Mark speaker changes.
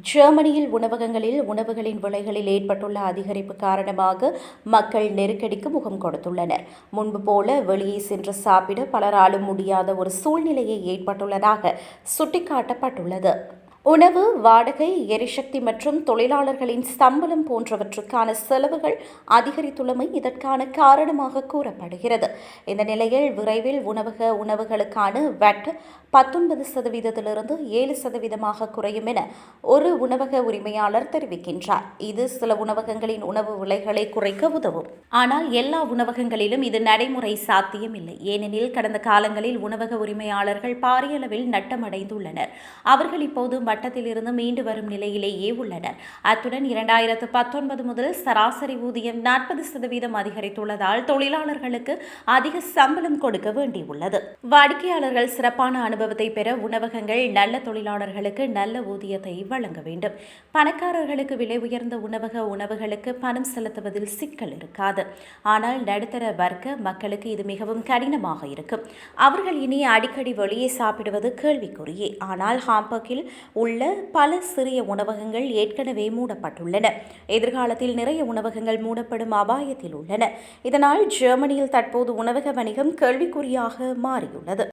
Speaker 1: ஜெர்மனியில் உணவகங்களில் உணவுகளின் விலைகளில் ஏற்பட்டுள்ள அதிகரிப்பு காரணமாக மக்கள் நெருக்கடிக்கு முகம் கொடுத்துள்ளனர். முன்பு போல வெளியே சென்று சாப்பிட பலராலும் முடியாத ஒரு சூழ்நிலையை ஏற்பட்டுள்ளதாக சுட்டிக்காட்டப்பட்டுள்ளது. உணவு வாடகை எரிசக்தி மற்றும் தொழிலாளர்களின் சம்பளம் போன்றவற்றுக்கான செலவுகள் அதிகரித்துள்ளமை இதற்கான காரணமாக கூறப்படுகிறது. இந்த நிலையில் விரைவில் உணவக உணவுகளுக்கான வட் பத்தொன்பது சதவீதத்திலிருந்து ஏழு சதவீதமாக குறையும் என ஒரு உணவக உரிமையாளர் தெரிவிக்கின்றார். இது சில உணவகங்களின் உணவு விலைகளை குறைக்க உதவும். ஆனால் எல்லா உணவகங்களிலும் இது நடைமுறை சாத்தியமில்லை. ஏனெனில் கடந்த காலங்களில் உணவக உரிமையாளர்கள் பாரிய அளவில் நட்டமடைந்துள்ளனர். அவர்கள் இப்போது வட்டத்திலிருந்து மீண்டு வரும் நிலையிலேயே உள்ளனர். அத்துடன் இரண்டாயிரத்து பத்தொன்பது முதல் சராசரி ஊதியம் நாற்பது சதவீதம் அதிகரித்துள்ளதால் தொழிலாளர்களுக்கு அதிக சம்பளம் கொடுக்க வேண்டியுள்ளது. வாடிக்கையாளர்கள் சிறப்பான அனுபவத்தை பெற உணவகங்கள் நல்ல தொழிலாளர்களுக்கு நல்ல ஊதியத்தை வழங்க வேண்டும். பணக்காரர்களுக்கு விலை உயர்ந்த உணவக உணவுகளுக்கு பணம் செலுத்துவதில் சிக்கல் இருக்காது. ஆனால் நடுத்தர வர்க்க மக்களுக்கு இது மிகவும் கடினமாக இருக்கும். அவர்கள் இனி அடிக்கடி வெளியே சாப்பிடுவது கேள்விக்குறியே. ஆனால் ஹாம்பர்கில் உள்ள பல சிறிய உணவகங்கள் ஏற்கனவே மூடப்பட்டுள்ளன. எதிர்காலத்தில் நிறைய உணவகங்கள் மூடப்படும் அபாயத்தில் உள்ளன. இதனால் ஜெர்மனியில் தற்போது உணவக வணிகம் கேள்விக்குறியாக மாறியுள்ளது.